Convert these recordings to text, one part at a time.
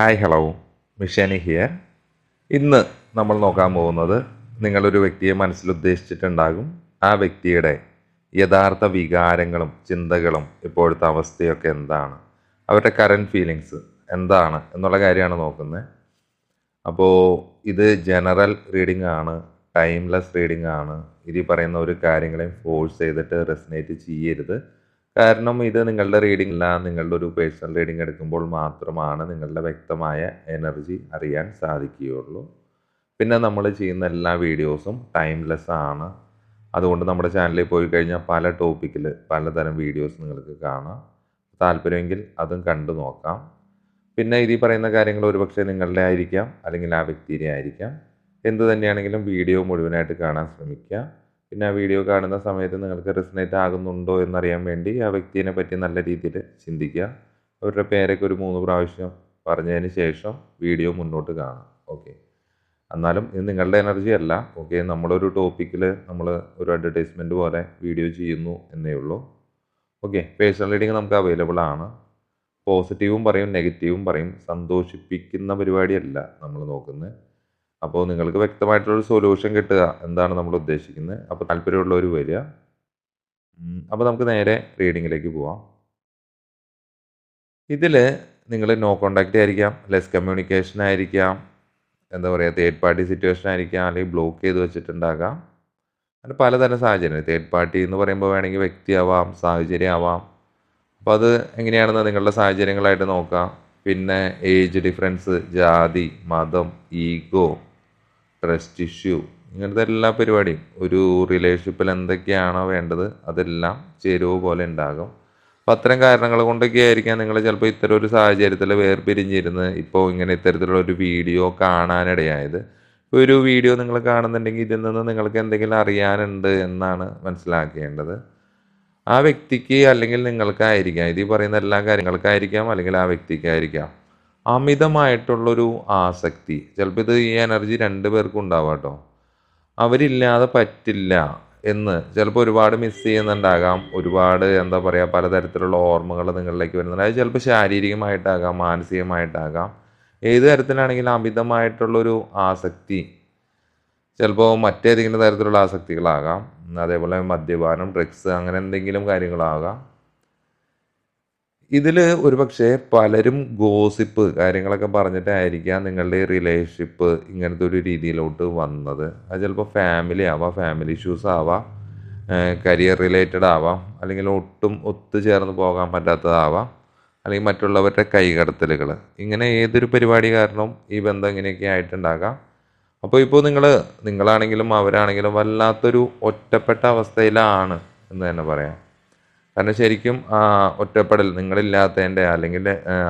Hi hello മിഷാനി here ഇന്ന് നമ്മൾ നോക്കാൻ പോകുന്നത് നിങ്ങളൊരു വ്യക്തിയെ മനസ്സിൽ ഉദ്ദേശിച്ചിട്ടുണ്ടാകും. ആ വ്യക്തിയുടെ യഥാർത്ഥ വികാരങ്ങളും ചിന്തകളും ഇപ്പോഴത്തെ അവസ്ഥയൊക്കെ എന്താണ്? അവരുടെ കറന്റ് ഫീലിങ്സ് എന്താണ് എന്നുള്ള കാര്യമാണ് നോക്കുന്നത്. അപ്പോൾ ഇത് ജനറൽ റീഡിംഗ് ആണ് ടൈംലെസ് റീഡിംഗ് ആണ്. ഇനി പറയുന്ന ഒരു കാര്യങ്ങളെയും ഫോഴ്സ് ചെയ്തിട്ട് റെസിനേറ്റ് ചെയ്യരുത്. കാരണം ഇത് നിങ്ങളുടെ റീഡിംഗ് അല്ല. നിങ്ങളുടെ ഒരു പേഴ്സണൽ റീഡിംഗ് എടുക്കുമ്പോൾ മാത്രമാണ് നിങ്ങളുടെ വ്യക്തമായ എനർജി അറിയാൻ സാധിക്കുകയുള്ളൂ. പിന്നെ നമ്മൾ ചെയ്യുന്ന എല്ലാ വീഡിയോസും ടൈംലെസ് ആണ്. അതുകൊണ്ട് നമ്മുടെ ചാനലിൽ പോയി കഴിഞ്ഞാൽ പല ടോപ്പിക്കിൽ പലതരം വീഡിയോസ് നിങ്ങൾക്ക് കാണാം. താല്പര്യമെങ്കിൽ അതും കണ്ടു നോക്കാം. പിന്നെ ഇതിൽ പറയുന്ന കാര്യങ്ങൾ ഒരുപക്ഷെ നിങ്ങളുടെ ആയിരിക്കാം അല്ലെങ്കിൽ ആ വ്യക്തിയുടെ ആയിരിക്കാം. എന്ത് തന്നെയാണെങ്കിലും വീഡിയോ മുഴുവനായിട്ട് കാണാൻ ശ്രമിക്കുക പിന്നെ ആ വീഡിയോ കാണുന്ന സമയത്ത് നിങ്ങൾക്ക് റെസിനേറ്റ് ആകുന്നുണ്ടോ എന്നറിയാൻ വേണ്ടി ആ വ്യക്തിയെ പറ്റി നല്ല രീതിയിൽ ചിന്തിക്കുക. അവരുടെ പേരൊക്കെ ഒരു മൂന്ന് പ്രാവശ്യം പറഞ്ഞതിന് ശേഷം വീഡിയോ മുന്നോട്ട് കാണാം. ഓക്കെ എന്നാലും ഇത് നിങ്ങളുടെ എനർജി അല്ല. ഓക്കെ നമ്മളൊരു ടോപ്പിക്കിൽ നമ്മൾ ഒരു അഡ്വർടൈസ്മെന്റ് പോലെ വീഡിയോ ചെയ്യുന്നു എന്നേ ഉള്ളൂ. ഓക്കെ പേഴ്സണൽ റീഡിങ് നമുക്ക് അവൈലബിൾ ആണ്. പോസിറ്റീവും പറയും നെഗറ്റീവും പറയും. സന്തോഷിപ്പിക്കുന്ന പരിപാടിയല്ല നമ്മൾ നോക്കുന്നത്. അപ്പോൾ നിങ്ങൾക്ക് വ്യക്തമായിട്ടുള്ളൊരു സൊല്യൂഷൻ കിട്ടുക. എന്താണ് നമ്മൾ ഉദ്ദേശിക്കുന്നത് അപ്പോൾ താല്പര്യമുള്ളവർ വരിക. അപ്പോൾ നമുക്ക് നേരെ റീഡിങ്ങിലേക്ക് പോവാം. ഇതിൽ നിങ്ങൾ നോ കോണ്ടാക്റ്റ് ആയിരിക്കാം ലെസ് കമ്മ്യൂണിക്കേഷൻ ആയിരിക്കാം എന്താ പറയുക തേർഡ് പാർട്ടി സിറ്റുവേഷൻ ആയിരിക്കാം അല്ലെങ്കിൽ ബ്ലോക്ക് ചെയ്ത് വെച്ചിട്ടുണ്ടാകാം. അങ്ങനെ പലതരം സാഹചര്യം തേർഡ് പാർട്ടി എന്ന് പറയുമ്പോൾ വേണമെങ്കിൽ വ്യക്തിയാവാം സാഹചര്യം ആവാം അപ്പോൾ അത് എങ്ങനെയാണെന്ന് നിങ്ങളുടെ സാഹചര്യങ്ങളായിട്ട് നോക്കാം. പിന്നെ ഏജ് ഡിഫറൻസ് ജാതി മതം ഈഗോ ട്രസ്റ്റ് ഇഷ്യൂ ഇങ്ങനത്തെ എല്ലാ പരിപാടിയും ഒരു റിലേഷൻഷിപ്പിൽ എന്തൊക്കെയാണോ വേണ്ടത് അതെല്ലാം ചേരുവ പോലെ ഉണ്ടാകും. അപ്പം അത്തരം കാരണങ്ങൾ കൊണ്ടൊക്കെ ആയിരിക്കാം നിങ്ങൾ ചിലപ്പോൾ ഇത്തരം ഒരു സാഹചര്യത്തിൽ വേർപിരിഞ്ഞിരുന്ന് ഇപ്പോൾ ഇങ്ങനെ ഇത്തരത്തിലുള്ള ഒരു വീഡിയോ കാണാനിടയായത്. ഒരു വീഡിയോ നിങ്ങൾ കാണുന്നുണ്ടെങ്കിൽ ഇതിൽ നിന്ന് നിങ്ങൾക്ക് എന്തെങ്കിലും അറിയാനുണ്ട് എന്നാണ് മനസ്സിലാക്കേണ്ടത്. ആ വ്യക്തിക്ക് അല്ലെങ്കിൽ നിങ്ങൾക്കായിരിക്കാം ഇത് പറയുന്ന എല്ലാ കാര്യങ്ങൾക്കായിരിക്കാം അല്ലെങ്കിൽ ആ വ്യക്തിക്കായിരിക്കാം. അമിതമായിട്ടുള്ളൊരു ആസക്തി. ചിലപ്പോൾ ഇത് ഈ എനർജി രണ്ട് പേർക്കും ഉണ്ടാവാം കേട്ടോ അവരില്ലാതെ പറ്റില്ല എന്ന് ചിലപ്പോൾ ഒരുപാട് മിസ് ചെയ്യുന്നുണ്ടാകാം. ഒരുപാട് എന്താ പറയുക പലതരത്തിലുള്ള ഓർമ്മകൾ നിങ്ങളിലേക്ക് വരുന്നുണ്ട്. അത് ചിലപ്പോൾ ശാരീരികമായിട്ടാകാം മാനസികമായിട്ടാകാം. ഏത് തരത്തിലാണെങ്കിലും അമിതമായിട്ടുള്ളൊരു ആസക്തി ചിലപ്പോൾ മറ്റേതെങ്കിലും തരത്തിലുള്ള ആസക്തികളാകാം. അതേപോലെ മദ്യപാനം ഡ്രഗ്സ് അങ്ങനെ എന്തെങ്കിലും കാര്യങ്ങളാകാം. ഇതിൽ ഒരുപക്ഷെ പലരും ഗോസിപ്പ് കാര്യങ്ങളൊക്കെ പറഞ്ഞിട്ടായിരിക്കാം നിങ്ങളുടെ റിലേഷൻഷിപ്പ് ഇങ്ങനത്തെ ഒരു രീതിയിലോട്ട് വന്നത്. അത് ചിലപ്പോൾ ഫാമിലി ആവാം ഫാമിലി ഇഷ്യൂസ് ആവാം കരിയർ റിലേറ്റഡ് ആവാം അല്ലെങ്കിൽ ഒട്ടും ഒത്തുചേർന്ന് പോകാൻ പറ്റാത്തതാവാം അല്ലെങ്കിൽ മറ്റുള്ളവരുടെ കൈകടത്തലുകൾ ഇങ്ങനെ ഏതൊരു പരിപാടി കാരണവും ഈ ബന്ധം ഇങ്ങനെയൊക്കെ ആയിട്ടുണ്ടാകാം. അപ്പോൾ ഇപ്പോൾ നിങ്ങൾ നിങ്ങളാണെങ്കിലും അവരാണെങ്കിലും വല്ലാത്തൊരു ഒറ്റപ്പെട്ട അവസ്ഥയിലാണ് എന്ന് തന്നെ പറയാം. കാരണം ശരിക്കും ഒറ്റപ്പെടൽ നിങ്ങളില്ലാത്തതിന്റെ അല്ലെങ്കിൽ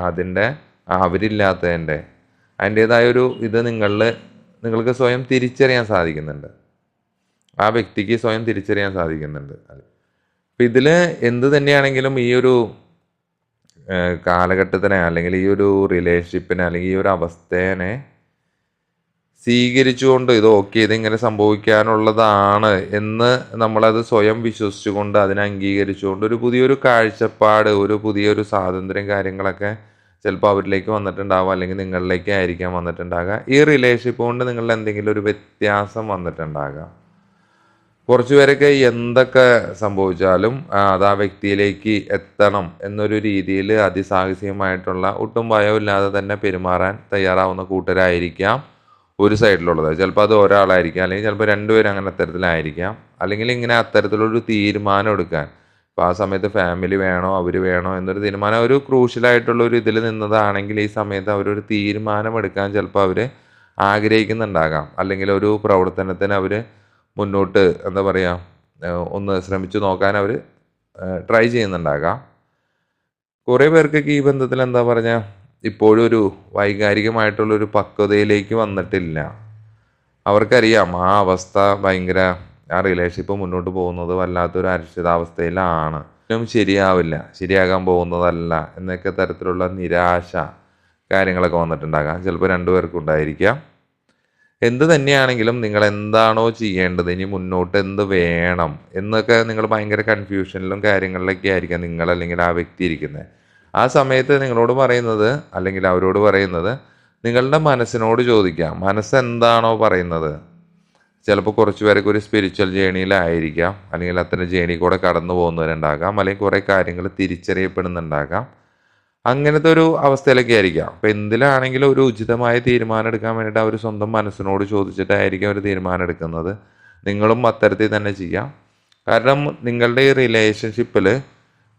അതിന്റെ അവരില്ലാത്തതിന്റെ അതിന്റേതായ ഒരു ഇത് നിങ്ങളിൽ നിങ്ങൾക്ക് സ്വയം തിരിച്ചറിയാൻ സാധിക്കുന്നുണ്ട്. ആ വ്യക്തിക്ക് സ്വയം തിരിച്ചറിയാൻ സാധിക്കുന്നുണ്ട്. അപ്പം ഇതിൽ എന്ത് തന്നെയാണെങ്കിലും ഈ ഒരു കാലഘട്ടത്തിനെ അല്ലെങ്കിൽ ഈ ഒരു റിലേഷൻഷിപ്പിനെ അല്ലെങ്കിൽ ഈ ഒരു അവസ്ഥേനെ സ്വീകരിച്ചുകൊണ്ട് ഇത് ഓക്കെ ഇതിങ്ങനെ സംഭവിക്കാനുള്ളതാണ് എന്ന് നമ്മളത് സ്വയം വിശ്വസിച്ചുകൊണ്ട് അതിനെ അംഗീകരിച്ചുകൊണ്ട് ഒരു പുതിയൊരു കാഴ്ചപ്പാട് ഒരു പുതിയൊരു സ്വാതന്ത്ര്യം കാര്യങ്ങളൊക്കെ ചിലപ്പോൾ അവരിലേക്ക് വന്നിട്ടുണ്ടാവുക അല്ലെങ്കിൽ നിങ്ങളിലേക്ക് ആയിരിക്കാം വന്നിട്ടുണ്ടാകുക ഈ റിലേഷൻഷിപ്പ് കൊണ്ട് നിങ്ങളിൽ എന്തെങ്കിലും ഒരു വ്യത്യാസം വന്നിട്ടുണ്ടാകാം. കുറച്ചു പേരൊക്കെ എന്തൊക്കെ സംഭവിച്ചാലും അത് ആ വ്യക്തിയിലേക്ക് എത്തണം എന്നൊരു രീതിയിൽ അതിസാഹസികമായിട്ടുള്ള ഒട്ടും ഭയമില്ലാതെ തന്നെ പെരുമാറാൻ തയ്യാറാവുന്ന കൂട്ടരായിരിക്കാം. ഒരു സൈഡിലുള്ളത്. ചിലപ്പോൾ അത് ഒരാളായിരിക്കാം അല്ലെങ്കിൽ ചിലപ്പോൾ രണ്ടുപേരും അങ്ങനെ അത്തരത്തിലായിരിക്കാം അല്ലെങ്കിൽ ഇങ്ങനെ അത്തരത്തിലൊരു തീരുമാനം എടുക്കാൻ. അപ്പോൾ ആ സമയത്ത് ഫാമിലി വേണോ അവർ വേണോ എന്നൊരു തീരുമാനം. ഒരു ക്രൂഷ്യലായിട്ടുള്ള ഒരു ഇതിൽ നിന്നതാണെങ്കിൽ ഈ സമയത്ത് അവരൊരു തീരുമാനം എടുക്കാൻ ചിലപ്പോൾ അവർ ആഗ്രഹിക്കുന്നുണ്ടാകാം. അല്ലെങ്കിൽ ഒരു പ്രവർത്തനത്തിന് അവർ മുന്നോട്ട് എന്താ പറയുക ഒന്ന് ശ്രമിച്ചു നോക്കാൻ അവർ ട്രൈ ചെയ്യുന്നുണ്ടാകാം. കുറേ പേർക്കൊക്കെ ഈ ബന്ധത്തിൽ എന്താ പറഞ്ഞ ഇപ്പോഴും ഒരു വൈകാരികമായിട്ടുള്ളൊരു പക്വതയിലേക്ക് വന്നിട്ടില്ല. അവർക്കറിയാം ആ അവസ്ഥ ഭയങ്കര ആ റിലേഷൻഷിപ്പ് മുന്നോട്ട് പോകുന്നത് വല്ലാത്തൊരു അരക്ഷിതാവസ്ഥയിലാണ് ഒന്നും ശരിയാവില്ല ശരിയാകാൻ പോകുന്നതല്ല എന്നൊക്കെ തരത്തിലുള്ള നിരാശ കാര്യങ്ങളൊക്കെ വന്നിട്ടുണ്ടാകാം. ചിലപ്പോൾ രണ്ടുപേർക്കും ഉണ്ടായിരിക്കാം. എന്ത് തന്നെയാണെങ്കിലും നിങ്ങൾ എന്താണോ ചെയ്യേണ്ടത് ഇനി മുന്നോട്ട് എന്ത് വേണം എന്നൊക്കെ നിങ്ങൾ ഭയങ്കര കൺഫ്യൂഷനിലും കാര്യങ്ങളിലൊക്കെ ആയിരിക്കാം നിങ്ങൾ അല്ലെങ്കിൽ ആ വ്യക്തി ഇരിക്കുന്നത്. ആ സമയത്ത് നിങ്ങളോട് പറയുന്നത് അല്ലെങ്കിൽ അവരോട് പറയുന്നത് നിങ്ങളുടെ മനസ്സിനോട് ചോദിക്കാം. മനസ്സെന്താണോ പറയുന്നത്? ചിലപ്പോൾ കുറച്ച് പേരൊക്കെ ഒരു സ്പിരിച്വൽ ജേണിയിലായിരിക്കാം അല്ലെങ്കിൽ അത്തരം ജേണി കൂടെ കടന്നു പോകുന്നവരുണ്ടാകാം. അല്ലെങ്കിൽ കുറേ കാര്യങ്ങൾ തിരിച്ചറിയപ്പെടുന്നുണ്ടാകാം. അങ്ങനത്തെ ഒരു അവസ്ഥയിലൊക്കെ ആയിരിക്കാം. അപ്പോൾ എന്തിലാണെങ്കിലും ഒരു ഉചിതമായ തീരുമാനം എടുക്കാൻ വേണ്ടിയിട്ട് അവർ സ്വന്തം മനസ്സിനോട് ചോദിച്ചിട്ടായിരിക്കും അവർ തീരുമാനം എടുക്കുന്നത്. നിങ്ങളും അത്തരത്തിൽ തന്നെ ചെയ്യാം. കാരണം നിങ്ങളുടെ ഈ റിലേഷൻഷിപ്പിൽ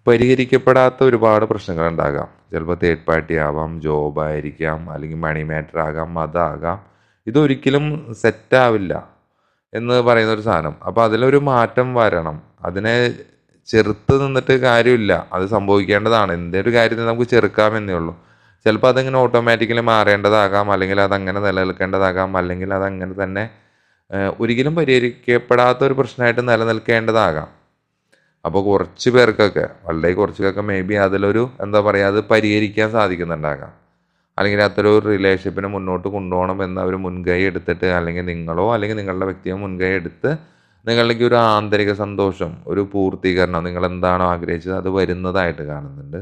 പരിഹരിക്കപ്പെടാത്ത ഒരുപാട് പ്രശ്നങ്ങൾ ഉണ്ടാകാം ചിലപ്പോൾ തേർഡ് പാർട്ടി ആവാം ജോബ് ആയിരിക്കാം അല്ലെങ്കിൽ മണി മാറ്റർ ആകാം മതമാകാം ഇതൊരിക്കലും സെറ്റാവില്ല എന്ന് പറയുന്ന ഒരു സാധനം. അപ്പോൾ അതിലൊരു മാറ്റം വരണം. അതിനെ ചെറുത്ത് നിന്നിട്ട് കാര്യമില്ല. അത് സംഭവിക്കേണ്ടതാണ്. എന്തൊരു കാര്യത്തിൽ നമുക്ക് ചെറുക്കാമെന്നേ ഉള്ളൂ. ചിലപ്പോൾ അതിങ്ങനെ ഓട്ടോമാറ്റിക്കലി മാറേണ്ടതാകാം അല്ലെങ്കിൽ അതങ്ങനെ നിലനിൽക്കേണ്ടതാകാം അല്ലെങ്കിൽ അതങ്ങനെ തന്നെ ഒരിക്കലും പരിഹരിക്കപ്പെടാത്ത ഒരു പ്രശ്നമായിട്ട് നിലനിൽക്കേണ്ടതാകാം. അപ്പോൾ കുറച്ച് പേർക്കൊക്കെ വളരെ കുറച്ചൊക്കെ മേ ബി അതിലൊരു എന്താ പറയുക അത് പരിഹരിക്കാൻ സാധിക്കുന്നുണ്ടാകാം. അല്ലെങ്കിൽ അത്തരം റിലേഷൻഷിപ്പിനെ മുന്നോട്ട് കൊണ്ടുപോകണം എന്ന് അവർ മുൻകൈ എടുത്തിട്ട് അല്ലെങ്കിൽ നിങ്ങളോ അല്ലെങ്കിൽ നിങ്ങളുടെ വ്യക്തിയോ മുൻകൈ എടുത്ത് നിങ്ങളിലേക്ക് ഒരു ആന്തരിക സന്തോഷം ഒരു പൂർത്തീകരണം നിങ്ങൾ എന്താണോ ആഗ്രഹിച്ചത് അത് വരുന്നതായിട്ട് കാണുന്നുണ്ട്.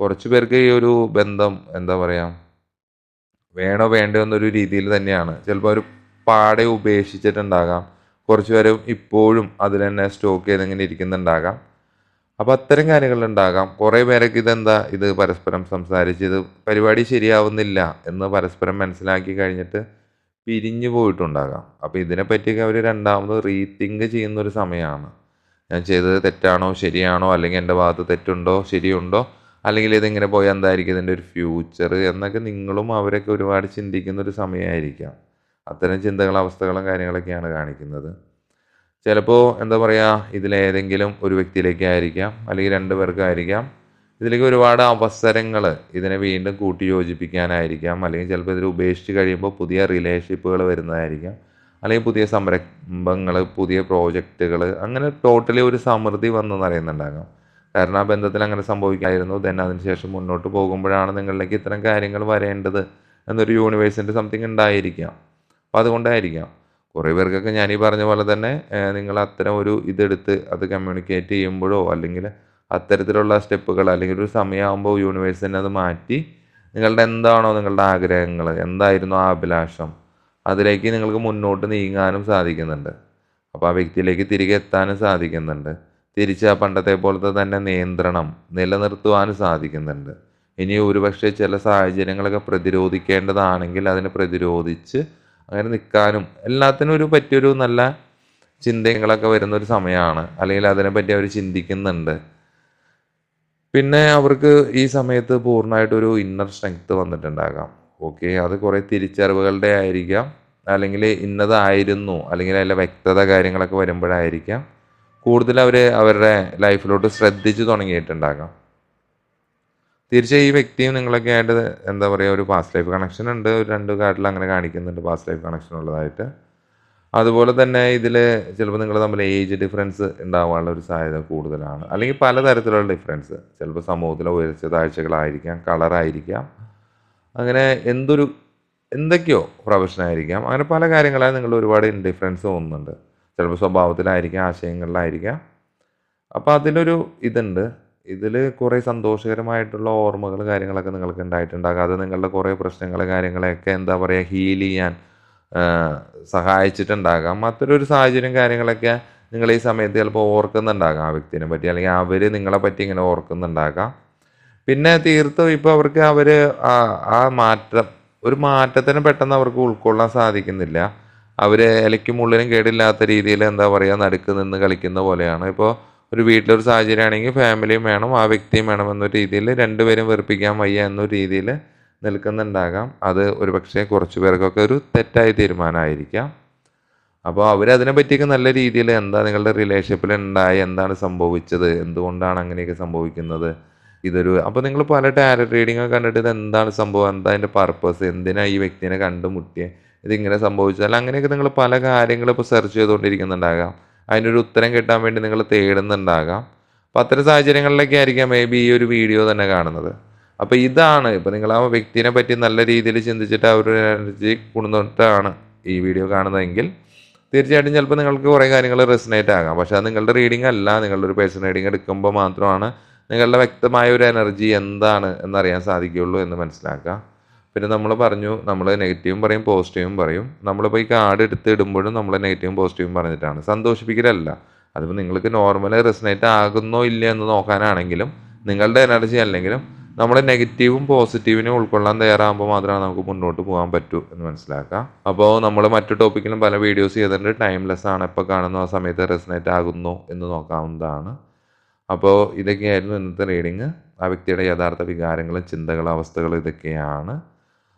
കുറച്ച് പേർക്ക് ഈ ഒരു ബന്ധം എന്താ പറയുക വേണോ വേണ്ടോ എന്നൊരു രീതിയിൽ തന്നെയാണ്. ചിലപ്പോൾ ഒരു പാടെ ഉപേക്ഷിച്ചിട്ടുണ്ടാകാം. കുറച്ച് പേര് ഇപ്പോഴും അതിൽ തന്നെ സ്റ്റോക്ക് ചെയ്തിങ്ങനെ ഇരിക്കുന്നുണ്ടാകാം. അപ്പോൾ അത്തരം കാര്യങ്ങളുണ്ടാകാം കുറേ പേരൊക്കെ ഇതെന്താ? ഇത് പരസ്പരം സംസാരിച്ച് ഇത് പരിപാടി ശരിയാവുന്നില്ല എന്ന് പരസ്പരം മനസ്സിലാക്കി കഴിഞ്ഞിട്ട് പിരിഞ്ഞു പോയിട്ടുണ്ടാകാം. അപ്പോൾ ഇതിനെപ്പറ്റിയൊക്കെ അവർ രണ്ടാമത് റീതിങ്ക് ചെയ്യുന്ന ഒരു സമയമാണ്. ഞാൻ ചെയ്തത് തെറ്റാണോ? ശരിയാണോ? അല്ലെങ്കിൽ എന്റെ ഭാഗത്ത് തെറ്റുണ്ടോ? ശരിയുണ്ടോ? അല്ലെങ്കിൽ ഇതിങ്ങനെ പോയാൽ എന്തായിരിക്കും ഇതിന്റെ ഒരു ഫ്യൂച്ചർ എന്നൊക്കെ നിങ്ങളും അവരൊക്കെ ഒരുപാട് ചിന്തിക്കുന്ന ഒരു സമയമായിരിക്കാം. അത്തരം ചിന്തകളും അവസ്ഥകളും കാര്യങ്ങളൊക്കെയാണ് കാണിക്കുന്നത്. ചിലപ്പോൾ എന്താ പറയുക ഇതിലേതെങ്കിലും ഒരു വ്യക്തിയിലേക്കായിരിക്കാം അല്ലെങ്കിൽ രണ്ട് പേർക്കായിരിക്കാം ഇതിലേക്ക് ഒരുപാട് അവസരങ്ങൾ ഇതിനെ വീണ്ടും കൂട്ടി യോജിപ്പിക്കാനായിരിക്കാം അല്ലെങ്കിൽ ചിലപ്പോൾ ഇതിൽ ഉപേക്ഷിച്ച് കഴിയുമ്പോൾ പുതിയ റിലേഷൻഷിപ്പുകൾ വരുന്നതായിരിക്കാം അല്ലെങ്കിൽ പുതിയ സംരംഭങ്ങൾ പുതിയ പ്രോജക്റ്റുകൾ അങ്ങനെ ടോട്ടലി ഒരു സമൃദ്ധി വന്നെന്ന് അറിയുന്നുണ്ടാകാം. കാരണം ആ ബന്ധത്തിൽ അങ്ങനെ സംഭവിക്കായിരുന്നു ദെൻ അതിനുശേഷം മുന്നോട്ട് പോകുമ്പോഴാണ് നിങ്ങളിലേക്ക് ഇത്തരം കാര്യങ്ങൾ വരേണ്ടത് എന്നൊരു യൂണിവേഴ്സിന്റെ സംതിങ് ഉണ്ടായിരിക്കാം. അപ്പോൾ അതുകൊണ്ടായിരിക്കാം. കുറേ പേർക്കൊക്കെ ഞാൻ ഈ പറഞ്ഞ പോലെ തന്നെ നിങ്ങൾ അത്തരം ഒരു ഇതെടുത്ത് അത് കമ്മ്യൂണിക്കേറ്റ് ചെയ്യുമ്പോഴോ അല്ലെങ്കിൽ അത്തരത്തിലുള്ള സ്റ്റെപ്പുകൾ അല്ലെങ്കിൽ ഒരു സമയമാകുമ്പോൾ യൂണിവേഴ്സ് തന്നെ അത് മാറ്റി നിങ്ങളുടെ എന്താണോ നിങ്ങളുടെ ആഗ്രഹങ്ങൾ എന്തായിരുന്നു ആ അഭിലാഷം അതിലേക്ക് നിങ്ങൾക്ക് മുന്നോട്ട് നീങ്ങാനും സാധിക്കുന്നുണ്ട്. അപ്പോൾ ആ വ്യക്തിയിലേക്ക് തിരികെ എത്താനും സാധിക്കുന്നുണ്ട്. തിരിച്ച് ആ പണ്ടത്തെ പോലത്തെ തന്നെ നിയന്ത്രണം നിലനിർത്തുവാനും സാധിക്കുന്നുണ്ട്. ഇനി ഒരുപക്ഷെ ചില സാഹചര്യങ്ങളൊക്കെ പ്രതിരോധിക്കേണ്ടതാണെങ്കിൽ അതിനെ പ്രതിരോധിച്ച് അങ്ങനെ നിൽക്കാനും എല്ലാത്തിനും ഒരു പറ്റിയൊരു നല്ല ചിന്തകളൊക്കെ വരുന്ന ഒരു സമയമാണ്. അല്ലെങ്കിൽ അതിനെപ്പറ്റി അവർ ചിന്തിക്കുന്നുണ്ട്. പിന്നെ അവർക്ക് ഈ സമയത്ത് പൂർണമായിട്ടൊരു ഇന്നർ സ്ട്രെങ്ത് വന്നിട്ടുണ്ടാകാം. ഓക്കെ അത് കുറേ തിരിച്ചറിവുകളുടെ ആയിരിക്കാം. അല്ലെങ്കിൽ ഇന്നതായിരുന്നു. അല്ലെങ്കിൽ അതിലെ വ്യക്തത കാര്യങ്ങളൊക്കെ വരുമ്പോഴായിരിക്കാം. കൂടുതൽ അവർ അവരുടെ ലൈഫിലോട്ട് ശ്രദ്ധിച്ചു തുടങ്ങിയിട്ടുണ്ടാകാം. തീർച്ചയായും ഈ വ്യക്തിയും നിങ്ങളൊക്കെ ആയിട്ട് എന്താ പറയുക ഒരു പാസ്റ്റ് ലൈഫ് കണക്ഷൻ ഉണ്ട്. ഒരു രണ്ട് കാർഡിൽ അങ്ങനെ കാണിക്കുന്നുണ്ട് പാസ്റ്റ് ലൈഫ് കണക്ഷൻ ഉള്ളതായിട്ട്. അതുപോലെ തന്നെ ഇതിൽ ചിലപ്പോൾ നിങ്ങൾ തമ്മിൽ ഏജ് ഡിഫറൻസ് ഉണ്ടാവാനുള്ള ഒരു സാധ്യത കൂടുതലാണ്. അല്ലെങ്കിൽ പലതരത്തിലുള്ള ഡിഫറൻസ് ചിലപ്പോൾ സമൂഹത്തിലെ ഉയർച്ച താഴ്ചകളായിരിക്കാം കളറായിരിക്കാം അങ്ങനെ എന്തൊരു എന്തൊക്കെയോ പ്രൊഫഷൻ ആയിരിക്കാം അങ്ങനെ പല കാര്യങ്ങളായി നിങ്ങൾ ഒരുപാട് ഇൻഡിഫറൻസ് തോന്നുന്നുണ്ട്. ചിലപ്പോൾ സ്വഭാവത്തിലായിരിക്കാം ആശയങ്ങളിലായിരിക്കാം. അപ്പോൾ അതിലൊരു ഇതുണ്ട്. ഇതിൽ കുറേ സന്തോഷകരമായിട്ടുള്ള ഓർമ്മകൾ കാര്യങ്ങളൊക്കെ നിങ്ങൾക്ക് ഉണ്ടായിട്ടുണ്ടാകും. അത് നിങ്ങളുടെ കുറേ പ്രശ്നങ്ങൾ കാര്യങ്ങളെയൊക്കെ എന്താ പറയുക ഹീൽ ചെയ്യാൻ സഹായിച്ചിട്ടുണ്ടാകാം. അത്തരൊരു സാഹചര്യം കാര്യങ്ങളൊക്കെ നിങ്ങൾ ഈ സമയത്ത് ചിലപ്പോൾ ഓർക്കുന്നുണ്ടാകാം ആ വ്യക്തിനെ പറ്റി. അല്ലെങ്കിൽ അവർ നിങ്ങളെ പറ്റി ഇങ്ങനെ ഓർക്കുന്നുണ്ടാകാം. പിന്നെ തീർത്തും ഇപ്പോൾ അവർക്ക് അവർ ആ മാറ്റം ഒരു മാറ്റത്തിന് പെട്ടെന്ന് അവർക്ക് ഉൾക്കൊള്ളാൻ സാധിക്കുന്നില്ല. അവർ ഇലയ്ക്കും ഉള്ളിലും കേടില്ലാത്ത രീതിയിൽ എന്താ പറയുക നടുക്ക് നിന്ന് കളിക്കുന്ന പോലെയാണ്. ഇപ്പോൾ ഒരു വീട്ടിലൊരു സാഹചര്യമാണെങ്കിൽ ഫാമിലിയും വേണം ആ വ്യക്തിയും വേണം എന്ന രീതിയിൽ രണ്ടുപേരും വെറുപ്പിക്കാൻ വയ്യ എന്നൊരു രീതിയിൽ നിൽക്കുന്നുണ്ടാകാം. അത് ഒരു പക്ഷേ കുറച്ച് പേർക്കൊക്കെ ഒരു തെറ്റായ തീരുമാനമായിരിക്കാം. അപ്പോൾ അവരതിനെ പറ്റിയൊക്കെ നല്ല രീതിയിൽ എന്താ നിങ്ങളുടെ റിലേഷൻഷിപ്പിൽ ഉണ്ടായി എന്താണ് സംഭവിച്ചത് എന്തുകൊണ്ടാണ് അങ്ങനെയൊക്കെ സംഭവിക്കുന്നത്? ഇതൊരു അപ്പോൾ നിങ്ങൾ പല ടാരറ്റ് റീഡിംഗ് ഒക്കെ കണ്ടിട്ട് ഇത് എന്താണ് സംഭവം എന്താ അതിന്റെ പർപ്പസ് എന്തിനാണ് ഈ വ്യക്തിനെ കണ്ടുമുട്ടിയത് ഇതിങ്ങനെ സംഭവിച്ചാൽ അങ്ങനെയൊക്കെ നിങ്ങൾ പല കാര്യങ്ങളും ഇപ്പോൾ സെർച്ച് ചെയ്തുകൊണ്ടിരിക്കുന്നുണ്ടാകാം. അതിനൊരു ഉത്തരം കിട്ടാൻ വേണ്ടി നിങ്ങൾ തേടുന്നുണ്ടാകാം. അപ്പോൾ അത്തരം സാഹചര്യങ്ങളിലൊക്കെ ആയിരിക്കാം മേ ബി ഈ ഒരു വീഡിയോ തന്നെ കാണുന്നത്. അപ്പോൾ ഇതാണ് ഇപ്പോൾ നിങ്ങൾ ആ വ്യക്തിനെ പറ്റി നല്ല രീതിയിൽ ചിന്തിച്ചിട്ട് ആ ഒരു എനർജി കൊണ്ടുവന്നിട്ടാണ് ഈ വീഡിയോ കാണുന്നതെങ്കിൽ തീർച്ചയായിട്ടും ചിലപ്പോൾ നിങ്ങൾക്ക് കുറേ കാര്യങ്ങൾ റെസിനേറ്റ് ആകാം. പക്ഷേ അത് നിങ്ങളുടെ റീഡിംഗ് അല്ല നിങ്ങളുടെ ഒരു പേഴ്സൺ റീഡിംഗ് എടുക്കുമ്പോൾ മാത്രമാണ് നിങ്ങളുടെ വ്യക്തമായ ഒരു എനർജി എന്താണ് എന്നറിയാൻ സാധിക്കുകയുള്ളൂ എന്ന് മനസ്സിലാക്കുക. പിന്നെ നമ്മൾ പറഞ്ഞു നമ്മൾ നെഗറ്റീവും പറയും പോസിറ്റീവും പറയും. നമ്മളിപ്പോൾ ഈ കാർഡ് എടുത്ത് ഇടുമ്പോഴും നമ്മൾ നെഗറ്റീവും പോസിറ്റീവും പറഞ്ഞിട്ടാണ്. സന്തോഷിപ്പിക്കലല്ല. അതിപ്പോൾ നിങ്ങൾക്ക് നോർമൽ റെസിനേറ്റ് ആകുന്നോ ഇല്ല എന്ന് നോക്കാനാണെങ്കിലും നിങ്ങളുടെ എനർജി അല്ലെങ്കിലും നമ്മൾ നെഗറ്റീവും പോസിറ്റീവിനും ഉൾക്കൊള്ളാൻ തയ്യാറാകുമ്പോൾ മാത്രമേ നമുക്ക് മുന്നോട്ട് പോകാൻ പറ്റൂ എന്ന് മനസ്സിലാക്കാം. അപ്പോൾ നമ്മൾ മറ്റു ടോപ്പിക്കിലും പല വീഡിയോസ് ചെയ്തിട്ടുണ്ട്. ടൈംലെസ് ആണ് എപ്പോൾ കാണുന്നു ആ സമയത്ത് റെസിനേറ്റ് ആകുന്നു എന്ന് നോക്കാവുന്നതാണ്. അപ്പോൾ ഇതൊക്കെയായിരുന്നു ഇന്നത്തെ റീഡിങ് ആ വ്യക്തിയുടെ യഥാർത്ഥ വികാരങ്ങളും ചിന്തകളും അവസ്ഥകളും ഇതൊക്കെയാണ്.